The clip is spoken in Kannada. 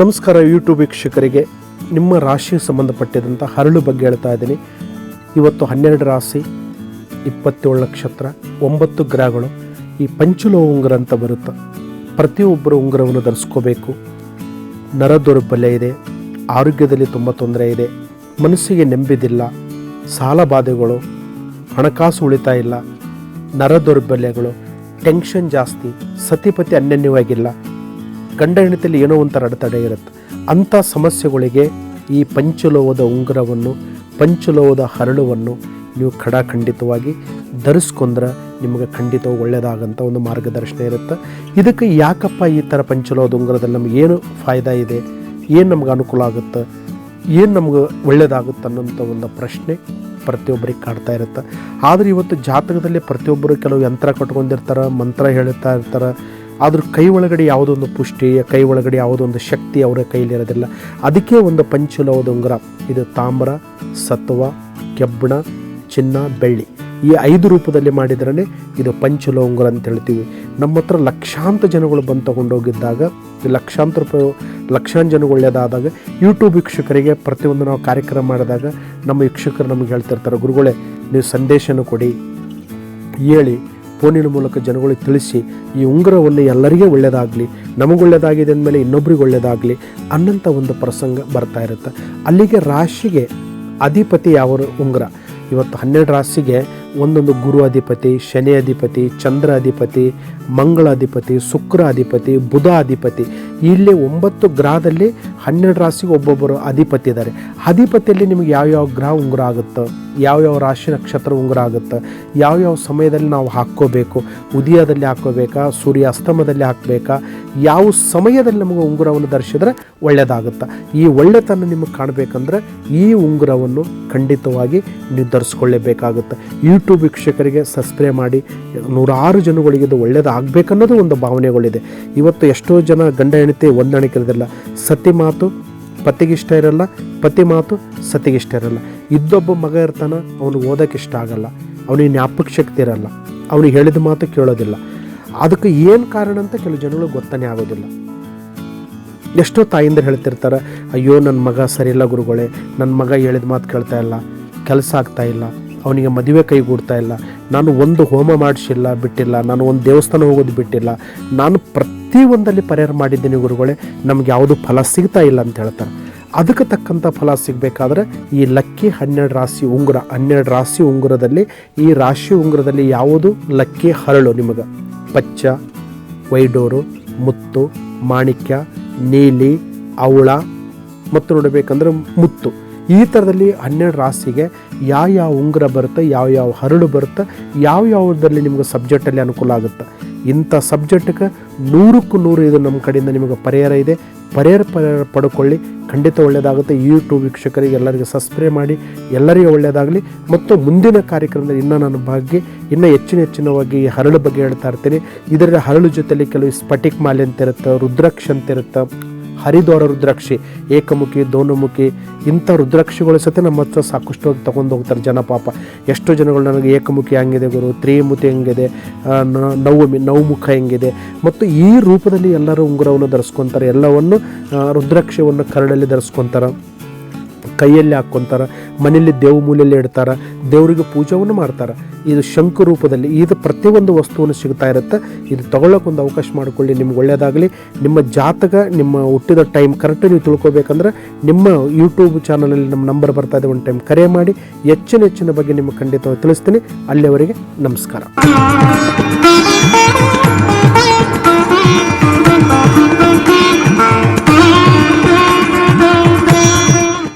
ನಮಸ್ಕಾರ ಯೂಟ್ಯೂಬ್ ವೀಕ್ಷಕರಿಗೆ. ನಿಮ್ಮ ರಾಶಿಗೆ ಸಂಬಂಧಪಟ್ಟಿದಂಥ ಹರಳು ಬಗ್ಗೆ ಹೇಳ್ತಾ ಇದ್ದೀನಿ. ಇವತ್ತು ಹನ್ನೆರಡು ರಾಶಿ, ಇಪ್ಪತ್ತೇಳು ನಕ್ಷತ್ರ, ಒಂಬತ್ತು ಗ್ರಹಗಳು. ಈ ಪಂಚುಲೋ ಉಂಗುರ ಅಂತ ಬರುತ್ತೆ. ಪ್ರತಿಯೊಬ್ಬರು ಉಂಗುರವನ್ನು ಧರಿಸ್ಕೋಬೇಕು. ನರ ದೌರ್ಬಲ್ಯ ಇದೆ, ಆರೋಗ್ಯದಲ್ಲಿ ತುಂಬ ತೊಂದರೆ ಇದೆ, ಮನಸ್ಸಿಗೆ ನೆಂಬಿದಿಲ್ಲ ಸಾಲ ಬಾಧೆಗಳು, ಹಣಕಾಸು ಉಳಿತಾಯ ಇಲ್ಲ, ನರ ದೌರ್ಬಲ್ಯಗಳು ಟೆನ್ಷನ್ ಜಾಸ್ತಿ, ಸತಿಪತಿ ಅನ್ಯನ್ಯವಾಗಿಲ್ಲ ಗಂಡ ಹೆಂಡತಿಯಲ್ಲಿ ಏನೋ ಒಂಥರ ಅಡೆತಡೆ ಇರುತ್ತೆ. ಅಂಥ ಸಮಸ್ಯೆಗಳಿಗೆ ಈ ಪಂಚಲೋಹದ ಉಂಗುರವನ್ನು, ಪಂಚಲೋಹದ ಹರಳುವನ್ನು ನೀವು ಖಡಾಖಂಡಿತವಾಗಿ ಧರಿಸ್ಕೊಂಡ್ರೆ ನಿಮಗೆ ಖಂಡಿತ ಒಳ್ಳೆಯದಾಗಂಥ ಒಂದು ಮಾರ್ಗದರ್ಶನ ಇರುತ್ತೆ. ಇದಕ್ಕೆ ಯಾಕಪ್ಪ ಈ ಥರ ಪಂಚಲೋಹದ ಉಂಗುರದಲ್ಲಿ ನಮ್ಗೆ ಏನು ಫಾಯ್ದಾ ಇದೆ? ಏನು ನಮ್ಗೆ ಅನುಕೂಲ ಆಗುತ್ತೆ? ಏನು ನಮ್ಗೆ ಒಳ್ಳೆಯದಾಗುತ್ತೆ ಅನ್ನೋಂಥ ಒಂದು ಪ್ರಶ್ನೆ ಪ್ರತಿಯೊಬ್ಬರಿಗೆ ಕಾಡ್ತಾ ಇರುತ್ತೆ. ಆದರೆ ಇವತ್ತು ಜಾತಕದಲ್ಲಿ ಪ್ರತಿಯೊಬ್ಬರು ಕೆಲವು ಯಂತ್ರ ಕಟ್ಕೊಂಡಿರ್ತಾರೆ, ಮಂತ್ರ ಹೇಳ್ತಾ ಇರ್ತಾರೆ ಆದ್ರ ಕೈ ಒಳಗಡೆ ಯಾವುದೊಂದು ಪುಷ್ಟಿ, ಕೈ ಒಳಗಡೆ ಯಾವುದೊಂದು ಶಕ್ತಿ ಅವರ ಕೈಲಿರೋದಿಲ್ಲ ಅದಕ್ಕೆ ಒಂದು ಪಂಚಲೋಹದ ಉಂಗುರ. ಇದು ತಾಮ್ರ, ಸತ್ವ, ಕೆಬ್ಬಣ, ಚಿನ್ನ, ಬೆಳ್ಳಿ. ಈ ಐದು ರೂಪದಲ್ಲಿ ಮಾಡಿದ್ರೇ ಇದು ಪಂಚುಲ ಉಂಗುರ ಅಂತ ಹೇಳ್ತೀವಿ. ನಮ್ಮ ಹತ್ರ ಲಕ್ಷಾಂತರ ಜನಗಳು ಬಂದು ತೊಗೊಂಡೋಗಿದ್ದಾಗ, ಲಕ್ಷಾಂತರ ರೂಪಾಯಿ ಲಕ್ಷಾಂತರ ಜನಗಳು ಒಳ್ಳೆಯದಾದಾಗ ಯೂಟ್ಯೂಬ್ ವೀಕ್ಷಕರಿಗೆ ಪ್ರತಿಯೊಂದು ನಾವು ಕಾರ್ಯಕ್ರಮ ಮಾಡಿದಾಗ ನಮ್ಮ ವೀಕ್ಷಕರು ನಮಗೆ ಹೇಳ್ತಿರ್ತಾರೆ, ಗುರುಗಳೇ, ನೀವು ಸಂದೇಶನ ಕೊಡಿ, ಹೇಳಿ ಫೋನಿನ ಮೂಲಕ ಜನಗಳಿಗೆ ತಿಳಿಸಿ, ಈ ಉಂಗುರವನ್ನು ಎಲ್ಲರಿಗೆ ಒಳ್ಳೆಯದಾಗಲಿ ನಮಗೆ ಒಳ್ಳೆಯದಾಗಿದೆ ಅಂದಮೇಲೆ ಇನ್ನೊಬ್ರಿಗೆ ಒಳ್ಳೆಯದಾಗಲಿ ಅನ್ನಂಥ ಒಂದು ಪ್ರಸಂಗ ಬರ್ತಾ ಇರುತ್ತೆ. ಅಲ್ಲಿಗೆ ರಾಶಿಗೆ ಅಧಿಪತಿ ಯಾವ ಉಂಗುರ. ಇವತ್ತು ಹನ್ನೆರಡು ರಾಶಿಗೆ ಒಂದೊಂದು ಗುರು ಅಧಿಪತಿ, ಶನಿ ಅಧಿಪತಿ, ಚಂದ್ರ ಅಧಿಪತಿ, ಮಂಗಳ ಅಧಿಪತಿ, ಶುಕ್ರ ಅಧಿಪತಿ, ಬುಧ ಅಧಿಪತಿ. ಇಲ್ಲಿ ಒಂಬತ್ತು ಗ್ರಹದಲ್ಲಿ ಹನ್ನೆರಡು ರಾಶಿಗೆ ಒಬ್ಬೊಬ್ಬರು ಅಧಿಪತಿ ಇದ್ದಾರೆ. ಅಧಿಪತಿಯಲ್ಲಿ ನಿಮಗೆ ಯಾವ್ಯಾವ ಗ್ರಹ ಉಂಗುರ ಆಗುತ್ತೋ, ಯಾವ್ಯಾವ ರಾಶಿ ನಕ್ಷತ್ರ ಉಂಗುರ ಆಗುತ್ತೆ, ಯಾವ್ಯಾವ ಸಮಯದಲ್ಲಿ ನಾವು ಹಾಕ್ಕೋಬೇಕು, ಉದಯದಲ್ಲಿ ಹಾಕ್ಕೋಬೇಕಾ ಸೂರ್ಯ ಅಸ್ತಮದಲ್ಲಿ ಹಾಕಬೇಕಾ, ಯಾವ ಸಮಯದಲ್ಲಿ ನಮಗೆ ಉಂಗುರವನ್ನು ಧರಿಸಿದ್ರೆ ಒಳ್ಳೆಯದಾಗುತ್ತೆ? ಈ ಒಳ್ಳೆತನ ನಿಮಗೆ ಕಾಣಬೇಕಂದ್ರೆ ಈ ಉಂಗುರವನ್ನು ಖಂಡಿತವಾಗಿ ನೀವು ಧರಿಸ್ಕೊಳ್ಳೇಬೇಕಾಗುತ್ತೆ ಯೂಟ್ಯೂಬ್ ವೀಕ್ಷಕರಿಗೆ ಸಬ್ಸ್ಕ್ರೈಬ್ ಮಾಡಿ, ನೂರಾರು ಜನಗಳಿಗೆ ಇದು ಒಳ್ಳೆಯದಾಗಬೇಕನ್ನೋದು ಒಂದು ಭಾವನೆಗಳಿದೆ. ಇವತ್ತು ಎಷ್ಟೋ ಜನ ಗಂಡ ಹೆಂಡತಿ ಹೊಂದಾಣಿಕೆ ಇರೋದಿಲ್ಲ ಸತಿ ಮಾತು ಪತಿಗಿಷ್ಟ ಇರಲ್ಲ, ಪತಿ ಮಾತು ಸತಿಗಿಷ್ಟ ಇರಲ್ಲ. ಇದ್ದೊಬ್ಬ ಮಗ ಇರ್ತಾನ ಅವನು ಓದೋಕೆ ಇಷ್ಟ ಆಗಲ್ಲ. ಅವನಿಗೆ ಜ್ಞಾಪಕ ಶಕ್ತಿ ಇರಲ್ಲ. ಅವನಿಗೆ ಹೇಳಿದ ಮಾತು ಕೇಳೋದಿಲ್ಲ. ಅದಕ್ಕೆ ಏನು ಕಾರಣ ಅಂತ ಕೆಲವು ಜನಗಳು ಗೊತ್ತನೇ ಆಗೋದಿಲ್ಲ. ಎಷ್ಟೋ ತಾಯಿಂದ ಹೇಳ್ತಿರ್ತಾರೆ, ಅಯ್ಯೋ ನನ್ನ ಮಗ ಸರಿಯಿಲ್ಲ ಗುರುಗಳೇ ನನ್ನ ಮಗ ಹೇಳಿದ ಮಾತು ಕೇಳ್ತಾ ಇಲ್ಲ, ಕೆಲಸ ಆಗ್ತಾ ಇಲ್ಲ ಅವನಿಗೆ ಮದುವೆ ಕೈಗೂಡ್ತಾ ಇಲ್ಲ. ನಾನು ಒಂದು ಹೋಮ ಮಾಡಿಸಿಲ್ಲ, ಬಿಟ್ಟಿಲ್ಲ. ನಾನು ಒಂದು ದೇವಸ್ಥಾನ ಹೋಗೋದು ಬಿಟ್ಟಿಲ್ಲ. ನಾನು ಪ್ರತಿಯೊಂದಲ್ಲಿ ಪರಿಹಾರ ಮಾಡಿದ್ದೀನಿ ಗುರುಗಳೇ. ನಮ್ಗೆ ಯಾವುದು ಫಲ ಸಿಗ್ತಾ ಇಲ್ಲ ಅಂತ ಹೇಳ್ತಾರೆ. ಅದಕ್ಕೆ ತಕ್ಕಂಥ ಫಲ ಸಿಗಬೇಕಾದ್ರೆ ಈ ಲಕ್ಕಿ ಹನ್ನೆರಡು ರಾಶಿ ಉಂಗುರ, ಹನ್ನೆರಡು ರಾಶಿ ಉಂಗುರದಲ್ಲಿ ಈ ರಾಶಿ ಉಂಗುರದಲ್ಲಿ ಯಾವುದು? ಲಕ್ಕಿ ಹರಳು ನಿಮಗೆ. ಪಚ್ಚ, ವೈಡೋರು, ಮುತ್ತು, ಮಾಣಿಕ್ಯ, ನೀಲಿ, ಅವಳ. ಮತ್ತು ನೋಡಬೇಕಂದ್ರೆ ಮುತ್ತು. ಈ ಥರದಲ್ಲಿ ಹನ್ನೆರಡು ರಾಶಿಗೆ ಯಾವ ಯಾವ ಉಂಗುರ ಬರುತ್ತೆ, ಯಾವ ಯಾವ ಹರಳು ಬರುತ್ತೆ, ಯಾವ ಯಾವುದರಲ್ಲಿ ನಿಮ್ಗೆ ಸಬ್ಜೆಕ್ಟಲ್ಲಿ ಅನುಕೂಲ ಆಗುತ್ತೆ. ಇಂಥ ಸಬ್ಜೆಕ್ಟ್ಗೆ ನೂರಕ್ಕೂ ನೂರು ಇದು ನಮ್ಮ ಕಡೆಯಿಂದ ನಿಮಗೆ ಪರಿಹಾರ ಇದೆ. ಪರಿಹಾರ ಪರಿಹಾರ ಪಡ್ಕೊಳ್ಳಿ. ಖಂಡಿತ ಒಳ್ಳೆಯದಾಗುತ್ತೆ. ಯೂಟ್ಯೂಬ್ ವೀಕ್ಷಕರಿಗೆ ಎಲ್ಲರಿಗೂ ಸಬ್ಸ್ಕ್ರೈಬ್ ಮಾಡಿ. ಎಲ್ಲರಿಗೂ ಒಳ್ಳೆಯದಾಗಲಿ. ಮತ್ತು ಮುಂದಿನ ಕಾರ್ಯಕ್ರಮದಲ್ಲಿ ಇನ್ನೂ ನನ್ನ ಬಗ್ಗೆ ಇನ್ನೂ ಹೆಚ್ಚಿನ ಹೆಚ್ಚಿನವಾಗಿ ಈ ಹರಳು ಬಗ್ಗೆ ಹೇಳ್ತಾ ಇರ್ತೀನಿ. ಇದರ ಹರಳು ಜೊತೆಯಲ್ಲಿ ಕೆಲವು ಸ್ಫಟಿಕ್ ಮಾಲೆ ಅಂತ ಇರುತ್ತೆ, ರುದ್ರಾಕ್ಷ ಅಂತ ಇರುತ್ತೆ ಹರಿದ್ವಾರ ರುದ್ರಾಕ್ಷಿ, ಏಕಮುಖಿ ದೋನಮುಖಿ ಇಂಥ ರುದ್ರಾಕ್ಷಿಗಳ ಸತೆ ನಮ್ಮ ಹತ್ರ ಸಾಕಷ್ಟು ತೊಗೊಂಡು ಹೋಗ್ತಾರೆ ಜನ ಪಾಪ. ಎಷ್ಟೋ ಜನಗಳು ನನಗೆ ಏಕಮುಖಿ ಹೆಂಗಿದೆ ಗುರು ತ್ರಿಮುಖಿ ಹೆಂಗಿದೆ ನವಮಿ, ನವಮುಖ ಹೆಂಗಿದೆ. ಮತ್ತು ಈ ರೂಪದಲ್ಲಿ ಎಲ್ಲರೂ ಉಂಗುರವನ್ನು ಧರಿಸ್ಕೊತಾರೆ, ಎಲ್ಲವನ್ನು ರುದ್ರಾಕ್ಷವನ್ನು ಕರಡಲ್ಲಿ ಧರಿಸ್ಕೊತಾರೆ. ಕೈಯಲ್ಲಿ ಹಾಕ್ಕೊಂತಾರೆ, ಮನೆಯಲ್ಲಿ ದೇವ ಮೂಲೆಯಲ್ಲಿ ಇಡ್ತಾರೆ, ದೇವರಿಗೆ ಪೂಜೆಯನ್ನು ಮಾಡ್ತಾರೆ. ಇದು ಶಂಕು ರೂಪದಲ್ಲಿ ಇದು ಪ್ರತಿಯೊಂದು ವಸ್ತುವನ್ನು ಸಿಗ್ತಾ ಇರುತ್ತೆ. ಇದು ತಗೊಳ್ಳೋಕೆ ಒಂದು ಅವಕಾಶ ಮಾಡಿಕೊಳ್ಳಿ. ನಿಮ್ಗೆ ಒಳ್ಳೆಯದಾಗಲಿ ನಿಮ್ಮ ಜಾತಕ, ನಿಮ್ಮ ಹುಟ್ಟಿದ ಟೈಮ್ ಕರೆಕ್ಟ್ ನೀವು ತಿಳ್ಕೊಬೇಕಂದ್ರೆ ನಿಮ್ಮ ಯೂಟ್ಯೂಬ್ ಚಾನಲಲ್ಲಿ ನಮ್ಮ ನಂಬರ್ ಬರ್ತಾ ಇದೆ. ಒಂದು ಟೈಮ್ ಕರೆ ಮಾಡಿ. ಹೆಚ್ಚಿನ ಹೆಚ್ಚಿನ ಬಗ್ಗೆ ನಿಮಗೆ ಖಂಡಿತವಾಗಿ ತಿಳಿಸ್ತೀನಿ. ಅಲ್ಲಿಯವರೆಗೆ ನಮಸ್ಕಾರ.